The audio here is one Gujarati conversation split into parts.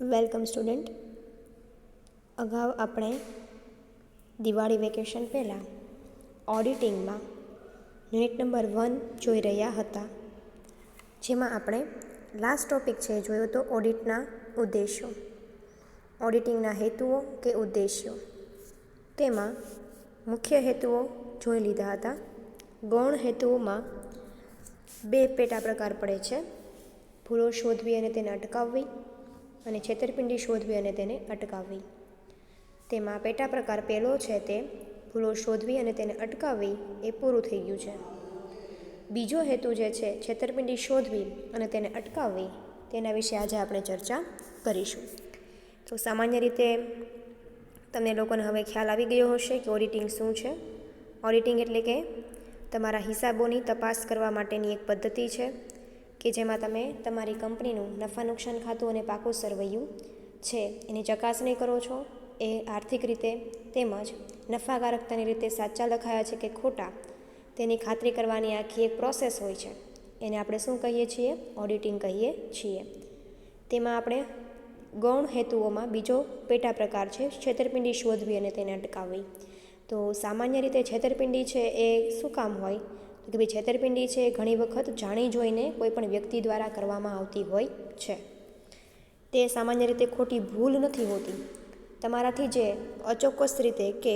Welcome student. અગાઉ આપણે દિવાળી વેકેશન પહેલાં ઓડિટિંગમાં યુનિટ નંબર વન જોઈ રહ્યા હતા. જેમાં આપણે લાસ્ટ ટોપિક છે જોયો તો ઓડિટના ઉદ્દેશો, ઓડિટિંગના હેતુઓ કે ઉદ્દેશ્યો. તેમાં મુખ્ય હેતુઓ જોઈ લીધા હતા. ગૌણ હેતુઓમાં બે પેટા પ્રકાર પડે છે. ભૂલો શોધવી અને તેને અટકાવવી. અને છેતરપિંડી શોધવી અને તેને અટકાવવી. તેમાં પેટા પ્રકાર પહેલો છે તે, ભૂલો શોધવી અને તેને અટકાવવી, એ પૂરું થઈ ગયું છે. બીજો હેતુ જે છે છેતરપિંડી શોધવી અને તેને અટકાવવી, તેના વિશે આજે આપણે ચર્ચા કરીશું. તો સામાન્ય રીતે તમને લોકોને હવે ખ્યાલ આવી ગયો હશે કે ઓડિટિંગ શું છે. ઓડિટિંગ એટલે કે તમારા હિસાબોની તપાસ કરવા માટેની એક પદ્ધતિ છે. કે જેમાં તમે તમારી કંપનીનું નફા નુકસાન ખાતું અને પાકું સરવૈયું છે, એની ચકાસણી કરો છો. એ આર્થિક રીતે તેમજ નફાકારકતાની રીતે સાચા લખાયા છે કે ખોટા, તેની ખાતરી કરવાની આખી એક પ્રોસેસ હોય છે. એને આપણે શું કહીએ છીએ? ઓડિટિંગ કહીએ છીએ. તેમાં આપણે ગૌણ હેતુઓમાં બીજો પેટા પ્રકાર છે, છેતરપિંડી શોધવી અને તેને અટકાવવી. તો સામાન્ય રીતે છેતરપિંડી છે એ શું કામ હોય? કે ભાઈ છેતરપિંડી છે એ ઘણી વખત જાણી જોઈને કોઈ પણ વ્યક્તિ દ્વારા કરવામાં આવતી હોય છે. તે સામાન્ય રીતે ખોટી ભૂલ નથી હોતી. તમારાથી જે અચોક્કસ રીતે કે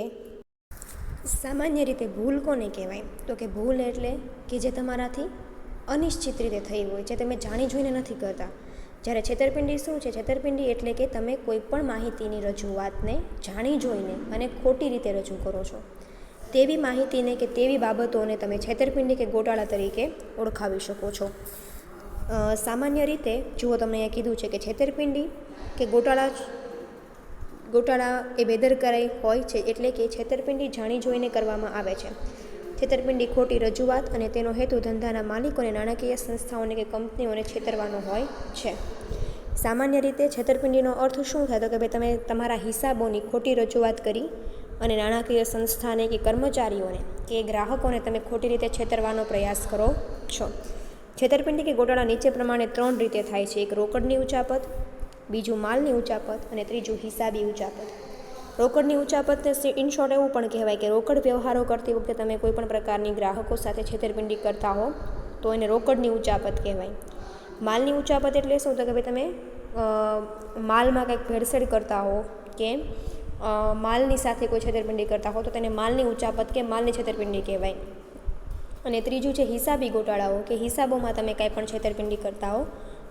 સામાન્ય રીતે ભૂલ કોને કહેવાય? તો કે ભૂલ એટલે કે જે તમારાથી અનિશ્ચિત રીતે થઈ હોય, જે તમે જાણી જોઈને નથી કરતા. જ્યારે છેતરપિંડી શું છે? છેતરપિંડી એટલે કે તમે કોઈ પણ માહિતીની રજૂઆતને જાણી જોઈને અને ખોટી રીતે રજૂ કરો છો. તેવી માહિતીને કે તેવી બાબતોને તમે છેતરપિંડી કે ગોટાળા તરીકે ઓળખાવી શકો છો. સામાન્ય રીતે જુઓ તમને અહીંયા કીધું છે કે છેતરપિંડી કે ગોટાળા ગોટાળા એ બેદરકારી હોય છે એટલે કે છેતરપિંડી જાણી જોઈને કરવામાં આવે છે. છેતરપિંડી ખોટી રજૂઆત અને તેનો હેતુ ધંધાના માલિકોને નાણાકીય સંસ્થાઓને કે કંપનીઓને છેતરવાનો હોય છે. સામાન્ય રીતે છેતરપિંડીનો અર્થ શું થાય? તો કે ભાઈ તમે તમારા હિસાબોની ખોટી રજૂઆત કરી અને નાણાકીય સંસ્થાને કે કર્મચારીઓને કે ગ્રાહકોને તમે ખોટી રીતે છેતરવાનો પ્રયાસ કરો છો. છેતરપિંડી કે ગોટાળા નીચે પ્રમાણે ત્રણ રીતે થાય છે. એક રોકડની ઉચાપત, બીજું માલની ઉચાપત અને ત્રીજું હિસાબી ઉચાપત. રોકડની ઉચાપતને ઇન શોર્ટ એવું પણ કહેવાય કે રોકડ વ્યવહારો કરતી વખતે તમે કોઈ પણ પ્રકારની ગ્રાહકો સાથે છેતરપિંડી કરતા હો, તો એને રોકડની ઉચાપત કહેવાય. માલની ઉચાપત એટલે શું? તો કે ભાઈ તમે માલમાં કંઈક ભેળસેળ કરતા હો, કે માલની સાથે કોઈ છેતરપિંડી કરતા હો તો તેને માલની ઉચાપત કે માલની છેતરપિંડી કહેવાય. અને ત્રીજું છે હિસાબી ગોટાળાઓ, કે હિસાબોમાં તમે કાંઈ પણ છેતરપિંડી કરતા હો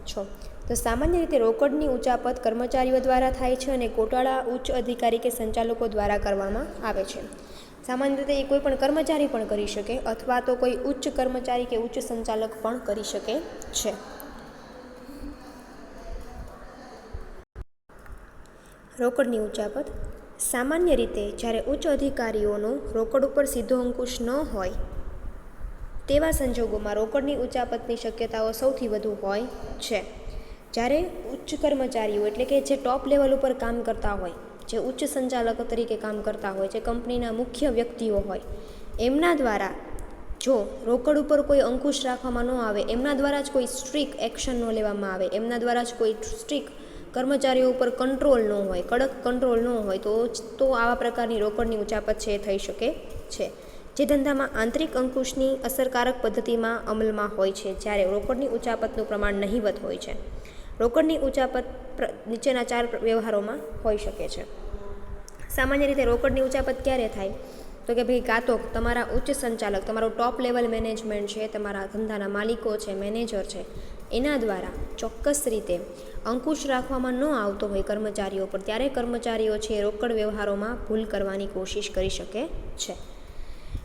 છો. તો સામાન્ય રીતે રોકડની ઉચાપત કર્મચારીઓ દ્વારા થાય છે અને ગોટાળા ઉચ્ચ અધિકારી કે સંચાલકો દ્વારા કરવામાં આવે છે. સામાન્ય રીતે એ કોઈ પણ કર્મચારી પણ કરી શકે અથવા તો કોઈ ઉચ્ચ કર્મચારી કે ઉચ્ચ સંચાલક પણ કરી શકે છે. રોકડની ઉચાપત સામાન્ય રીતે જ્યારે ઉચ્ચ અધિકારીઓનો રોકડ ઉપર સીધો અંકુશ ન હોય, તેવા સંજોગોમાં રોકડની ઉચાપતની શક્યતાઓ સૌથી વધુ હોય છે. જ્યારે ઉચ્ચ કર્મચારીઓ એટલે કે જે ટોપ લેવલ ઉપર કામ કરતા હોય, જે ઉચ્ચ સંચાલકો તરીકે કામ કરતા હોય, જે કંપનીના મુખ્ય વ્યક્તિઓ હોય, એમના દ્વારા જો રોકડ ઉપર કોઈ અંકુશ રાખવામાં ન આવે, એમના દ્વારા જ કોઈ સ્ટ્રીક એક્શન ન લેવામાં આવે, એમના દ્વારા જ કોઈ સ્ટ્રીક કર્મચારીઓ ઉપર કંટ્રોલ ન હોય, કડક કંટ્રોલ ન હોય, તો તો આવા પ્રકારની રોકડની ઉચાપત છે થઈ શકે છે. જે ધંધામાં આંતરિક અંકુશની અસરકારક પદ્ધતિમાં અમલમાં હોય છે, જ્યારે રોકડની ઉચાપતનું પ્રમાણ નહીવત હોય છે. રોકડની ઉચાપત નીચેના ચાર વ્યવહારોમાં હોઈ શકે છે. સામાન્ય રીતે રોકડની ઉચાપત ક્યારે થાય? તો કે ભાઈ કાં તો તમારા ઉચ્ચ સંચાલક, તમારો ટોપ લેવલ મેનેજમેન્ટ છે, તમારા ધંધાના માલિકો છે મેનેજર છે, એના દ્વારા ચોક્કસ રીતે અંકુશ રાખવામાં ન આવતો હોય કર્મચારીઓ પર, ત્યારે કર્મચારીઓ છે રોકડ વ્યવહારોમાં ભૂલ કરવાની કોશિશ કરી શકે છે.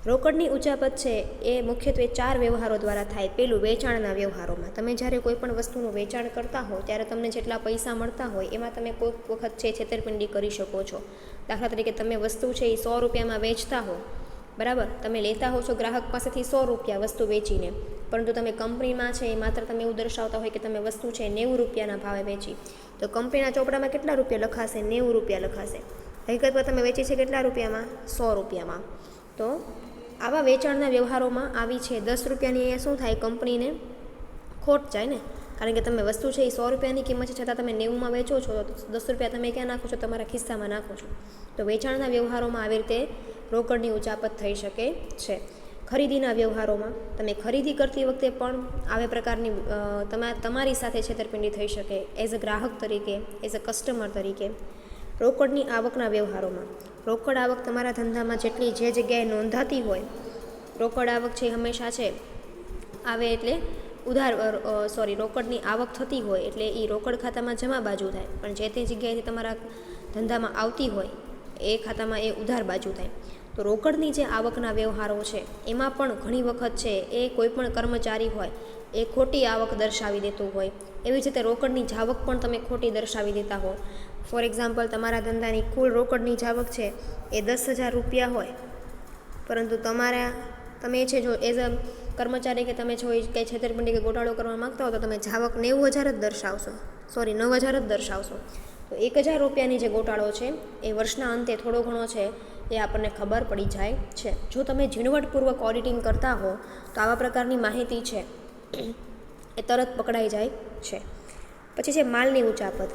રોકડની ઉચાપત છે એ મુખ્યત્વે ચાર વ્યવહારો દ્વારા થાય, પેલું વેચાણના વ્યવહારોમાં. તમે જ્યારે કોઈ પણ વસ્તુનું વેચાણ કરતા હો, ત્યારે તમને જેટલા પૈસા મળતા હોય, એમાં તમે કોઈક વખત છે છેતરપિંડી કરી શકો છો. દાખલા તરીકે તમે વસ્તુ છે એ સો રૂપિયામાં વેચતા હો બરાબર? તમે લેતા હો છો ગ્રાહક પાસેથી સો રૂપિયા વસ્તુ વેચીને. પરંતુ તમે કંપનીમાં છે એ માત્ર તમે એવું દર્શાવતા હોય કે તમે વસ્તુ છે નેવું રૂપિયાના ભાવે વેચી. તો કંપનીના ચોપડામાં કેટલા રૂપિયા લખાશે? નેવું રૂપિયા લખાશે. હકીકતમાં તમે વેચી છે કેટલા રૂપિયામાં? સો રૂપિયામાં. તો આવા વેચાણના વ્યવહારોમાં આવી છે દસ રૂપિયાની અહીંયા શું થાય? કંપનીને ખોટ જાય ને? કારણ કે તમે વસ્તુ છે એ સો રૂપિયાની કિંમત છે, છતાં તમે નેવુંમાં વેચો છો, તો દસ રૂપિયા તમે ક્યાં નાખો છો? તમારા ખિસ્સામાં નાખો છો. તો વેચાણના વ્યવહારોમાં આવી રીતે રોકડની ઉચાપત થઈ શકે છે. ખરીદીના વ્યવહારોમાં તમે ખરીદી કરતી વખતે પણ આવે પ્રકારની તમા, તમારી સાથે છેતરપિંડી થઈ શકે એઝ અ ગ્રાહક તરીકે, એઝ અ કસ્ટમર તરીકે. રોકડની આવકના વ્યવહારોમાં. રોકડ આવક તમારા ધંધામાં જેટલી જે જગ્યાએ નોંધાતી હોય, રોકડ આવક છે હંમેશા છે, આવે એટલે ઉધાર સોરી, રોકડની આવક થતી હોય એટલે એ રોકડ ખાતામાં જમા બાજુ થાય. પણ જે તે જગ્યાએથી તમારા ધંધામાં આવતી હોય, એ ખાતામાં એ ઉધાર બાજુ થાય. તો રોકડની જે આવકના વ્યવહારો છે, એમાં પણ ઘણી વખત છે, એ કોઈ પણ કર્મચારી હોય, એ ખોટી આવક દર્શાવી દેતું હોય. એવી જ રીતે રોકડની જાવક પણ તમે ખોટી દર્શાવી દેતા હો. ફોર એક્ઝામ્પલ તમારા ધંધાની કુલ રોકડની જાવક છે, એ દસ હજાર રૂપિયા હોય. પરંતુ તમારા, તમે છે જો એઝ અ કર્મચારી કે તમે જો એ કંઈ છેતરપિંડી કે ગોટાળો કરવા માગતા હો, તો તમે જાવક નેવું હજાર જ દર્શાવશો. સોરી નવ હજાર જ દર્શાવશો. તો એક હજાર રૂપિયાની જે ગોટાળો છે, એ વર્ષના અંતે થોડો ઘણો છે, એ આપણને ખબર પડી જાય છે. જો તમે ઝીણવટપૂર્વક ઓડિટિંગ કરતા હો, તો આવા પ્રકારની માહિતી છે, એ તરત પકડાઈ જાય છે. પછી છે માલની ઊંચાપત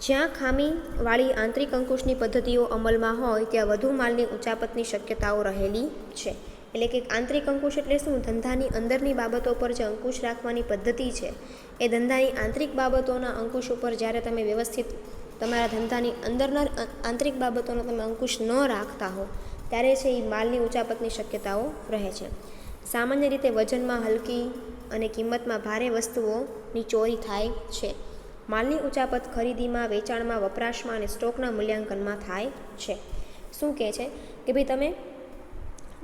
જ્યાં ખામીવાળી આંતરિક અંકુશની પદ્ધતિઓ અમલમાં હોય, ત્યાં વધુ માલની ઊંચાપતની શક્યતાઓ રહેલી છે. એટલે કે આંતરિક અંકુશ એટલે શું? ધંધાની અંદરની બાબતો પર જે અંકુશ રાખવાની પદ્ધતિ છે, એ ધંધાની આંતરિક બાબતોના અંકુશ ઉપર જ્યારે તમે વ્યવસ્થિત તમારા ધંધાની અંદરના આંતરિક બાબતોનો તમે અંકુશ ન રાખતા હો, ત્યારે છે એ માલની ઉચાપતની શક્યતાઓ રહે છે. સામાન્ય રીતે વજનમાં હલકી અને કિંમતમાં ભારે વસ્તુઓની ચોરી થાય છે. માલની ઉચાપત ખરીદીમાં, વેચાણમાં, વપરાશમાં અને સ્ટોકના મૂલ્યાંકનમાં થાય છે. શું કહે છે? કે ભાઈ તમે,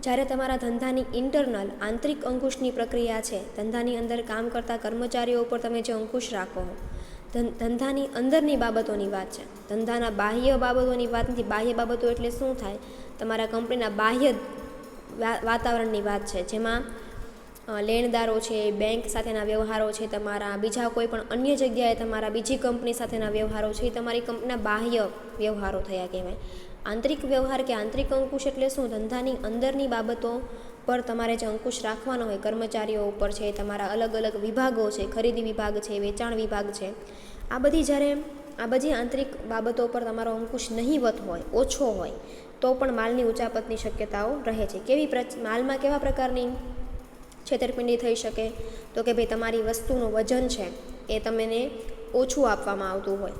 જ્યારે તમારા ધંધાની ઇન્ટરનલ આંતરિક અંકુશની પ્રક્રિયા છે, ધંધાની અંદર કામ કરતા કર્મચારીઓ ઉપર તમે જે અંકુશ રાખો ધંધાની અંદરની બાબતોની વાત છે. ધંધાના બાહ્ય બાબતોની વાત નથી. બાહ્ય બાબતો એટલે શું થાય? તમારા કંપનીના બાહ્ય વાતાવરણની વાત છે. જેમાં લેણદારો છે, બેંક સાથેના વ્યવહારો છે, તમારા બીજા કોઈ પણ અન્ય જગ્યાએ તમારા બીજી કંપની સાથેના વ્યવહારો છે, એ તમારી કંપનીના બાહ્ય વ્યવહારો થયા કહેવાય. આંતરિક વ્યવહાર કે આંતરિક અંકુશ એટલે શું? ધંધાની અંદરની બાબતો પર તમારે જે અંકુશ રાખવાનો હોય, કર્મચારીઓ ઉપર છે, તમારા અલગ અલગ વિભાગો છે, ખરીદી વિભાગ છે, વેચાણ વિભાગ છે. આ બધી જ્યારે, આ બધી આંતરિક બાબતો પર તમારો અંકુશ નહીવત હોય, ઓછો હોય, તો પણ માલની ઉચાપતની શક્યતાઓ રહે છે. કેવી માલમાં કેવા પ્રકારની છેતરપિંડી થઈ શકે? તો કે ભાઈ તમારી વસ્તુનું વજન છે, એ તમને ઓછું આપવામાં આવતું હોય.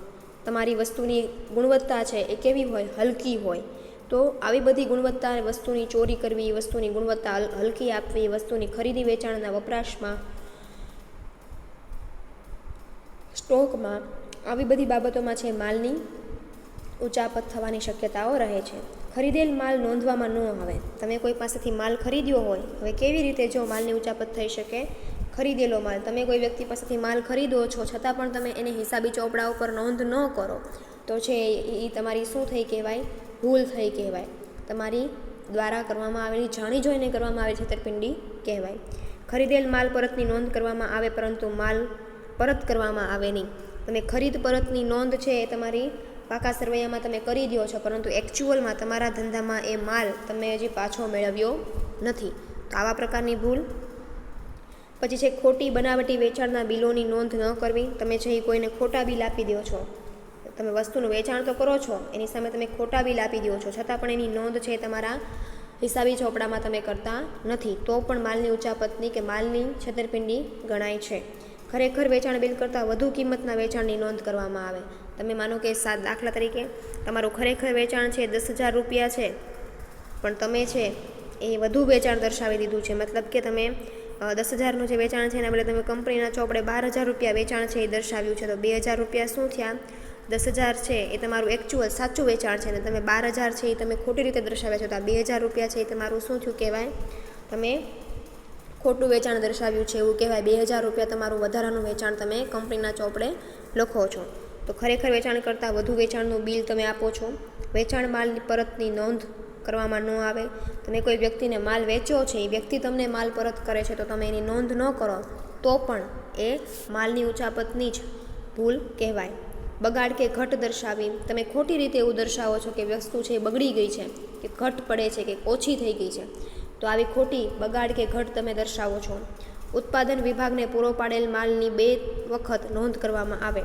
તમારી વસ્તુની ગુણવત્તા છે, એ કેવી હોય? હલકી હોય. તો આવી બધી ગુણવત્તા વસ્તુની ચોરી કરવી વસ્તુની ગુણવત્તા હલકી આપવી વસ્તુની ખરીદી વેચાણના વપરાશમાં, સ્ટોકમાં, આવી બધી બાબતોમાં છે માલની ઉચાપત થવાની શક્યતાઓ રહે છે. ખરીદેલ માલ નોંધવામાં ન આવે. તમે કોઈ પાસેથી માલ ખરીદ્યો હોય, હવે કેવી રીતે જો માલની ઉચાપત થઈ શકે? ખરીદેલો માલ. તમે કોઈ વ્યક્તિ પાસેથી માલ ખરીદો છો, છતાં પણ તમે એને હિસાબી ચોપડા ઉપર નોંધ ન કરો, તો છે એ તમારી શું થઈ કહેવાય? ભૂલ થઈ કહેવાય. તમારી દ્વારા કરવામાં આવેલી જાણી જોઈને કરવામાં આવેલી છેતરપિંડી કહેવાય. ખરીદેલ માલ પરતની નોંધ કરવામાં આવે પરંતુ માલ પરત કરવામાં આવે નહીં. તમે ખરીદ પરતની નોંધ છે એ તમારી પાકા સરવૈયામાં તમે કરી દો છો, પરંતુ એકચ્યુઅલમાં તમારા ધંધામાં એ માલ તમે હજી પાછો મેળવ્યો નથી. તો આવા પ્રકારની ભૂલ. પછી છે ખોટી બનાવટી વેચાણના બિલોની નોંધ ન કરવી. તમે જે કોઈને ખોટા બિલ આપી દો છો તમે વસ્તુનું વેચાણ તો કરો છો, એની સામે તમે ખોટા બિલ આપી દો છો, છતાં પણ એની નોંધ છે તમારા હિસાબી ચોપડામાં તમે કરતા નથી. તો પણ માલની ઉચાપતની કે માલની છેતરપિંડી ગણાય છે. ખરેખર વેચાણ બિલ કરતાં વધુ કિંમતના વેચાણની નોંધ કરવામાં આવે. તમે માનો કે સાત દાખલા તરીકે તમારું ખરેખર વેચાણ છે દસ હજાર રૂપિયા છે, પણ તમે છે એ વધુ વેચાણ દર્શાવી દીધું છે. મતલબ કે તમે દસ હજારનું જે વેચાણ છે એના બદલે તમે કંપનીના ચોપડે બાર હજાર રૂપિયા વેચાણ છે એ દર્શાવ્યું છે. તો બે હજાર રૂપિયા શું થયા? દસ હજાર છે, એ તમારું એકચ્યુઅલ સાચું વેચાણ છે ને તમે બાર હજાર છે, એ તમે ખોટી રીતે દર્શાવ્યા છો, તો આ બે હજાર રૂપિયા છે, એ તમારું શું થયું કહેવાય? તમે ખોટું વેચાણ દર્શાવ્યું છે, એવું કહેવાય. બે હજાર રૂપિયા તમારું વધારાનું વેચાણ તમે કંપનીના ચોપડે લખો છો. તો ખરેખર વેચાણ કરતાં વધુ વેચાણનું બિલ તમે આપો છો. વેચાણ માલની પરતની નોંધ કરવામાં ન આવે. તમે કોઈ વ્યક્તિને માલ વેચ્યો છે, એ વ્યક્તિ તમને માલ પરત કરે છે, તો તમે એની નોંધ ન કરો, તો પણ એ માલની ઉચાપતની જ ભૂલ કહેવાય. બગાડ કે ઘટ દર્શાવી, તમે ખોટી રીતે એવું દર્શાવો છો કે વસ્તુ છે એ બગડી ગઈ છે, કે ઘટ પડે છે, કે ઓછી થઈ ગઈ છે, તો આવી ખોટી બગાડ કે ઘટ તમે દર્શાવો છો. ઉત્પાદન વિભાગને પૂરો પાડેલ માલની બે વખત નોંધ કરવામાં આવે.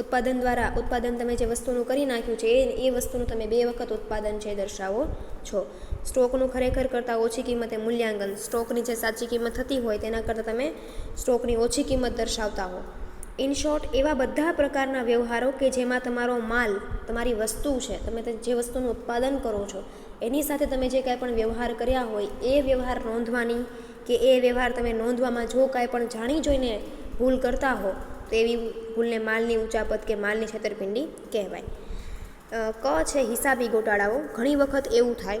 ઉત્પાદન દ્વારા ઉત્પાદન તમે જે વસ્તુનું કરી નાખ્યું છે, એ એ વસ્તુનું તમે બે વખત ઉત્પાદન છે દર્શાવો છો. સ્ટોકનું ખરેખર કરતાં ઓછી કિંમતે મૂલ્યાંકન, સ્ટોકની જે સાચી કિંમત થતી હોય તેના કરતાં તમે સ્ટોકની ઓછી કિંમત દર્શાવતા હો. ઇન શોર્ટ એવા બધા પ્રકારના વ્યવહારો કે જેમાં તમારો માલ, તમારી વસ્તુ છે, તમે જે વસ્તુનું ઉત્પાદન કરો છો, એની સાથે તમે જે કાંઈ પણ વ્યવહાર કર્યા હોય, એ વ્યવહાર નોંધવાની કે એ વ્યવહાર તમે નોંધવામાં જો કાંઈ પણ જાણી જોઈને ભૂલ કરતા હો તો એવી ભૂલને માલની ઉચાપત કે માલની છેતરપિંડી કહેવાય. ક છે હિસાબી ગોટાળાઓ. ઘણી વખત એવું થાય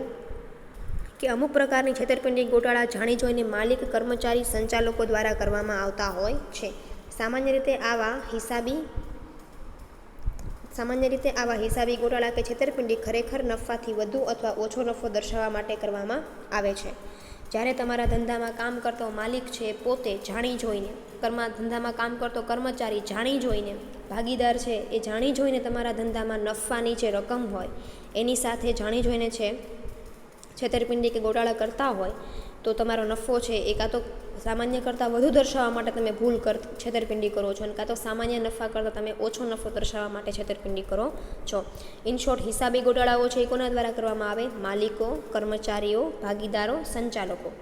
કે અમુક પ્રકારની છેતરપિંડી ગોટાળા જાણી જોઈને માલિક, કર્મચારી, સંચાલકો દ્વારા કરવામાં આવતા હોય છે. સામાન્ય રીતે આવા હિસાબી સામાન્ય રીતે આવા હિસાબી ગોટાળા કે છેતરપિંડી ખરેખર નફાથી વધુ અથવા ઓછો નફો દર્શાવવા માટે કરવામાં આવે છે. જ્યારે તમારા ધંધામાં કામ કરતો માલિક છે, પોતે જાણી જોઈને, કર્મા, ધંધામાં કામ કરતો કર્મચારી જાણી જોઈને, ભાગીદાર છે, એ જાણી જોઈને તમારા ધંધામાં નફાની જે રકમ હોય, એની સાથે જાણી જોઈને છે, છેતરપિંડી કે ગોટાળા કરતા હોય, તો તમારો નફો છે એ કાં તો સામાન્ય કરતાં વધુ દર્શાવવા માટે તમે ભૂલ કર છેતરપિંડી કરો છો અને કાં તો સામાન્ય નફા કરતાં તમે ઓછો નફો દર્શાવવા માટે છેતરપિંડી કરો છો. ઇન શોર્ટ હિસાબી ગોટાળાઓ છે એ કોના દ્વારા કરવામાં આવે? માલિકો, કર્મચારીઓ, ભાગીદારો, સંચાલકો.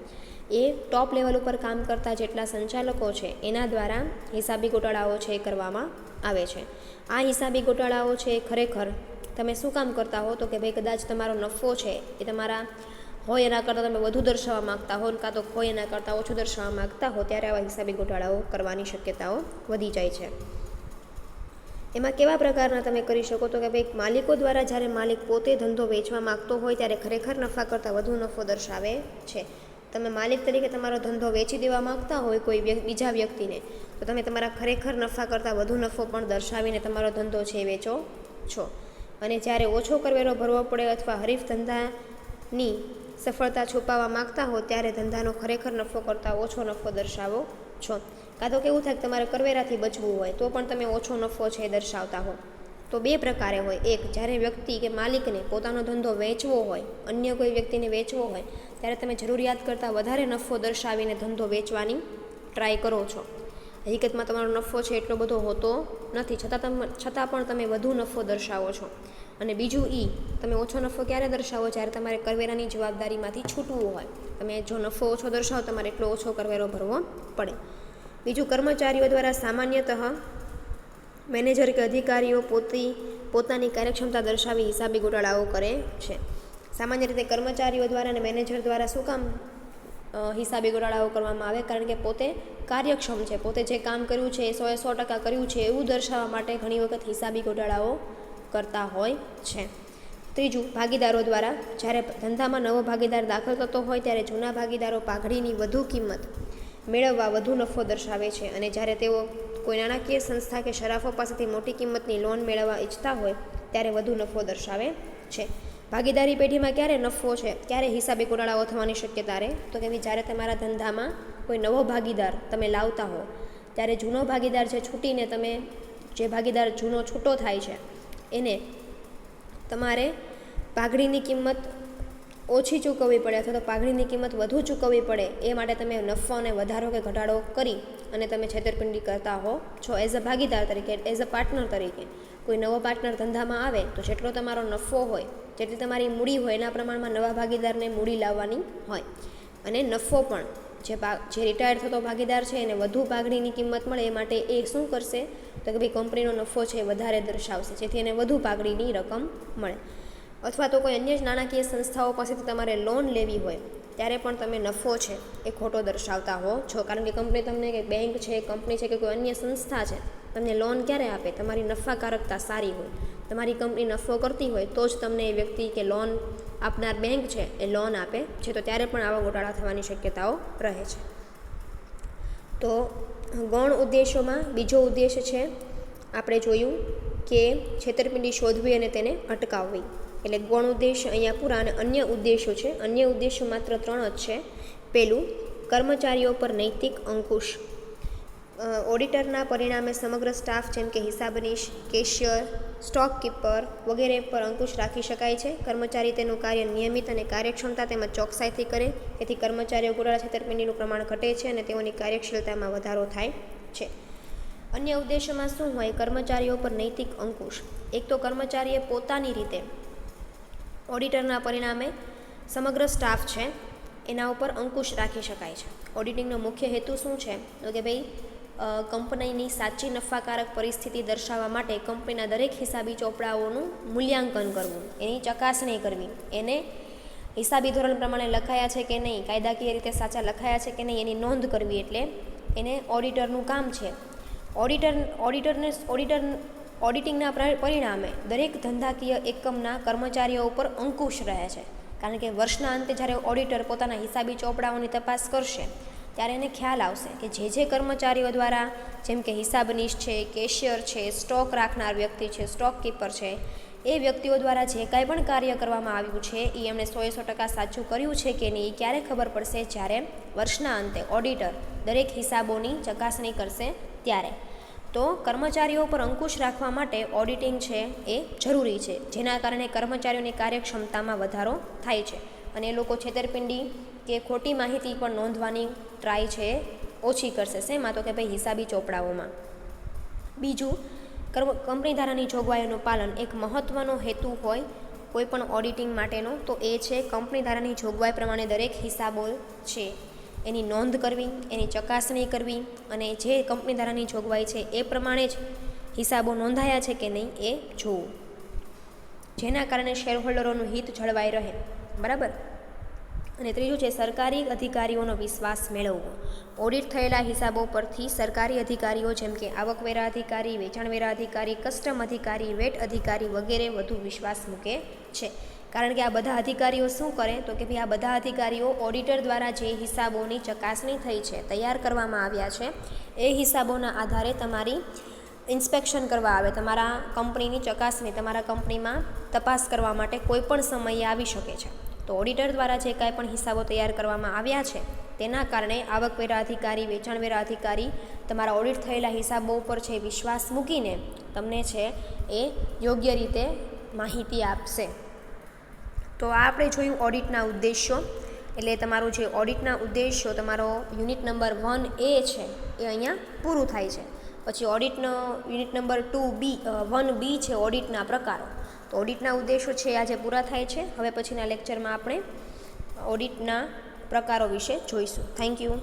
એ ટોપ લેવલ ઉપર કામ કરતા જેટલા સંચાલકો છે, એના દ્વારા હિસાબી ગોટાળાઓ છે એ કરવામાં આવે છે. આ હિસાબી ગોટાળાઓ છે એ ખરેખર તમે શું કામ કરતા હો? તો કે ભાઈ કદાચ તમારો નફો છે એ તમારા હોય એના કરતાં તમે વધુ દર્શાવવા માગતા હો કાં તો હોય એના કરતાં ઓછું દર્શાવવા માગતા હો, ત્યારે આવા હિસાબી ગોટાળાઓ કરવાની શક્યતાઓ વધી જાય છે. એમાં કેવા પ્રકારના તમે કરી શકો તો કે ભાઈ માલિકો દ્વારા જ્યારે માલિક પોતે ધંધો વેચવા માગતો હોય ત્યારે ખરેખર નફા કરતાં વધુ નફો દર્શાવે છે. તમે માલિક તરીકે તમારો ધંધો વેચી દેવા માગતા હોય કોઈ બીજા વ્યક્તિને, તો તમે તમારા ખરેખર નફા કરતાં વધુ નફો પણ દર્શાવીને તમારો ધંધો છે વેચો છો. અને જ્યારે ઓછો કરવેરો ભરવો પડે અથવા હરીફ ધંધાની સફળતા છુપાવવા માગતા હો ત્યારે ધંધાનો ખરેખર નફો કરતાં ઓછો નફો દર્શાવો છો. કાં તો કેવું થાય કે તમારે કરવેરાથી બચવું હોય, તો પણ તમે ઓછો નફો છે દર્શાવતા હો. તો બે પ્રકારે હોય. એક, જ્યારે વ્યક્તિ કે માલિકને પોતાનો ધંધો વેચવો હોય, અન્ય કોઈ વ્યક્તિને વેચવો હોય, ત્યારે તમે જરૂરિયાત કરતાં વધારે નફો દર્શાવીને ધંધો વેચવાની ટ્રાય કરો છો. હકીકતમાં તમારો નફો છે એટલો બધો હોતો નથી, છતાં તમે, છતાં પણ તમે વધુ નફો દર્શાવો છો. અને બીજું ઈ, તમે ઓછો નફો ક્યારે દર્શાવો? જ્યારે તમારે કરવેરાની જવાબદારીમાંથી છૂટવું હોય. તમે જો નફો ઓછો દર્શાવો, તમારે એટલો ઓછો કરવેરો ભરવો પડે. બીજું, કર્મચારીઓ દ્વારા સામાન્યતઃ મેનેજર કે અધિકારીઓ પોતી, પોતાની કાર્યક્ષમતા દર્શાવી હિસાબી ગોટાળાઓ કરે છે. સામાન્ય રીતે કર્મચારીઓ દ્વારા અને મેનેજર દ્વારા શું કામ હિસાબી ગોટાળાઓ કરવામાં આવે? કારણ કે પોતે કાર્યક્ષમ છે, પોતે જે કામ કર્યું છે એ સો એ સો ટકા કર્યું છે એવું દર્શાવવા માટે ઘણી વખત હિસાબી ગોટાળાઓ કરતા હોય છે. ત્રીજું, ભાગીદારો દ્વારા જ્યારે ધંધામાં નવો ભાગીદાર દાખલ થતો હોય ત્યારે જૂના ભાગીદારો પાઘડીની વધુ કિંમત મેળવવા વધુ નફો દર્શાવે છે અને જ્યારે તેઓ કોઈ નાણાકીય સંસ્થા કે શરાફો પાસેથી મોટી કિંમતની લોન મેળવવા ઈચ્છતા હોય ત્યારે વધુ નફો દર્શાવે છે. ભાગીદારી પેઢીમાં ક્યારે નફો છે? ક્યારે હિસાબે ગોટાળાઓ થવાની શક્યતા રહે? તો કે જ્યારે તમારા ધંધામાં કોઈ નવો ભાગીદાર તમે લાવતા હો, ત્યારે જૂનો ભાગીદાર જે છૂટીને તમે, જે ભાગીદાર જૂનો છૂટો થાય છે એને તમારે પાઘડીની કિંમત ઓછી ચૂકવવી પડે અથવા તો પાઘડીની કિંમત વધુ ચૂકવવી પડે એ માટે તમે નફોને વધારો કે ઘટાડો કરી અને તમે છેતરપિંડી કરતા હો છો એઝ અ ભાગીદાર તરીકે એઝ અ પાર્ટનર તરીકે. કોઈ નવો પાર્ટનર ધંધામાં આવે તો જેટલો તમારો નફો હોય, જેટલી તમારી મૂડી હોય એના પ્રમાણમાં નવા ભાગીદારને મૂડી લાવવાની હોય. અને નફો પણ જે ભા જે રિટાયર થતો ભાગીદાર છે એને વધુ પાઘડીની કિંમત મળે એ માટે એ શું કરશે? તો કે ભાઈ કંપનીનો નફો છે એ વધારે દર્શાવશે, જેથી એને વધુ પાઘડીની રકમ મળે. અથવા તો કોઈ અન્ય જ નાણાકીય સંસ્થાઓ પાસેથી તમારે લોન લેવી હોય, ત્યારે પણ તમે નફો છે એ ખોટો દર્શાવતા હો છો. કારણ કે કંપની તમને કે બેંક છે, કંપની છે કે કોઈ અન્ય સંસ્થા છે, તમને લોન ક્યારે આપે? તમારી નફાકારકતા સારી હોય. તમારી કંપની નફો કરતી હોય તો જ તમને એ વ્યક્તિ કે લોન આપનાર બેંક છે, એ લોન આપે છે તો ત્યારે પણ આવા ગોટાળા થવાની શક્યતાઓ રહે છે. તો ગૌણ ઉદ્દેશોમાં બીજો ઉદ્દેશ છે, આપણે જોયું કે છેતરપિંડી શોધવી અને તેને અટકાવવી. એટલે ગૌણ ઉદ્દેશ અહીંયા પૂરા અને અન્ય ઉદ્દેશો છે. અન્ય ઉદ્દેશો માત્ર ત્રણ જ છે. પહેલું કર્મચારીઓ પર નૈતિક અંકુશ. ઓડિટરના પરિણામે સમગ્ર સ્ટાફ જેમ કે હિસાબનીશ, કેશિયર, સ્ટોક કીપર વગેરે પર અંકુશ રાખી શકાય છે. કર્મચારી તેનું કાર્ય નિયમિત અને કાર્યક્ષમતા તેમજ ચોકસાઈથી કરે, તેથી કર્મચારીઓ ગોળાળા છેતરપિંડીનું પ્રમાણ ઘટે છે અને તેઓની કાર્યશીલતામાં વધારો થાય છે. અન્ય ઉદ્દેશોમાં શું હોય? કર્મચારીઓ પર નૈતિક અંકુશ. એક તો કર્મચારીએ પોતાની રીતે ઓડિટરના પરિણામે સમગ્ર સ્ટાફ છે, એના ઉપર અંકુશ રાખી શકાય છે. ઓડિટિંગનો મુખ્ય હેતુ શું છે? તો કે ભાઈ કંપનીની સાચી નફાકારક પરિસ્થિતિ દર્શાવવા માટે કંપનીના દરેક હિસાબી ચોપડાઓનું મૂલ્યાંકન કરવું, એની ચકાસણી કરવી. એને હિસાબી ધોરણ પ્રમાણે લખાયા છે કે નહીં, કાયદાકીય રીતે સાચા લખાયા છે કે નહીં, એની નોંધ કરવી એટલે એને ઓડિટરનું કામ છે. ઓડિટર, ઓડિટરને, ઓડિટર, ઓડિટિંગના પ્ર- પરિણામે દરેક ધંધાકીય એકમના કર્મચારીઓ ઉપર અંકુશ રહે છે. કારણ કે વર્ષના અંતે જ્યારે ઓડિટર પોતાના હિસાબી ચોપડાઓની તપાસ કરશે ત્યારે એને ખ્યાલ આવશે કે જે જે કર્મચારીઓ દ્વારા, જેમ કે હિસાબનીશ છે કેશિયર છે સ્ટોક રાખનાર વ્યક્તિ છે સ્ટોક કીપર છે, એ વ્યક્તિઓ દ્વારા જે કાંઈ પણ કાર્ય કરવામાં આવ્યું છે એ એમણે સો સો ટકા સાચું કર્યું છે કે નહીં એ ક્યારે ખબર પડશે જ્યારે વર્ષના અંતે ઓડિટર દરેક હિસાબોની ચકાસણી કરશે ત્યારે. તો કર્મચારીઓ પર અંકુશ રાખવા માટે ઓડિટિંગ છે એ જરૂરી છે, જેના કારણે કર્મચારીઓની કાર્યક્ષમતામાં વધારો થાય છે. અને એ લોકો છેતરપિંડી કે ખોટી માહિતી પણ નોંધવાની ટ્રાય છે, ઓછી કરશે. શેમાં તો કે ભાઈ હિસાબી ચોપડાઓમાં. બીજું કંપની ધારાની જોગવાઈઓનું પાલન એક મહત્ત્વનો હેતુ હોય કોઈ પણ ઓડિટિંગ માટેનો, તો એ છે કંપની ધારાની જોગવાઈ પ્રમાણે દરેક હિસાબો છે. એની નોંધ કરવી, એની ચકાસણી કરવી અને જે કંપની ધારાની જોગવાઈ છે એ પ્રમાણે જ હિસાબો નોંધાયા છે કે નહીં એ જોવું. જેના કારણે શેરહોલ્ડરોનું હિત જળવાઈ રહે. બરાબર? અને ત્રીજું છે, સરકારી અધિકારીઓનો વિશ્વાસ મેળવવો. ઓડિટ થયેલા હિસાબો પરથી સરકારી અધિકારીઓ જેમ કે આવકવેરા અધિકારી, વેચાણવેરા અધિકારી કસ્ટમ અધિકારી વેટ અધિકારી વગેરે વધુ વિશ્વાસ મૂકે છે. કારણ કે આ બધા અધિકારીઓ શું કરે? તો કે ભાઈ આ બધા અધિકારીઓ ઓડિટર દ્વારા જે હિસાબોની ચકાસણી થઈ છે, તૈયાર કરવામાં આવ્યા છે, એ હિસાબોના આધારે તમારી ઇન્સ્પેક્શન કરવા આવે. તમારા કંપનીની ચકાસણી, તમારા કંપનીમાં તપાસ કરવા માટે કોઈ પણ સમયે આવી શકે છે. તો ઓડિટર દ્વારા જે કાંઈ પણ હિસાબો તૈયાર કરવામાં આવ્યા છે, તેના કારણે આવકવેરા અધિકારી વેચાણવેરા અધિકારી, તમારા ઓડિટ થયેલા હિસાબો ઉપર છે વિશ્વાસ મૂકીને તમને છે એ યોગ્ય રીતે માહિતી આપશે. તો આ આપણે જોયું ઓડિટના ઉદ્દેશ્યો. એટલે તમારું જે ઓડિટના ઉદ્દેશ્યો, તમારો યુનિટ નંબર વન એ છે, એ અહીંયા પૂરું થાય છે. પછી ઓડિટનો unit number two B one B છે ઓડિટના પ્રકારો. તો ઓડિટના ઉદ્દેશો છે આજે પૂરા થાય છે. હવે પછીના લેક્ચરમાં આપણે ઓડિટના પ્રકારો વિશે જોઈશું. Thank you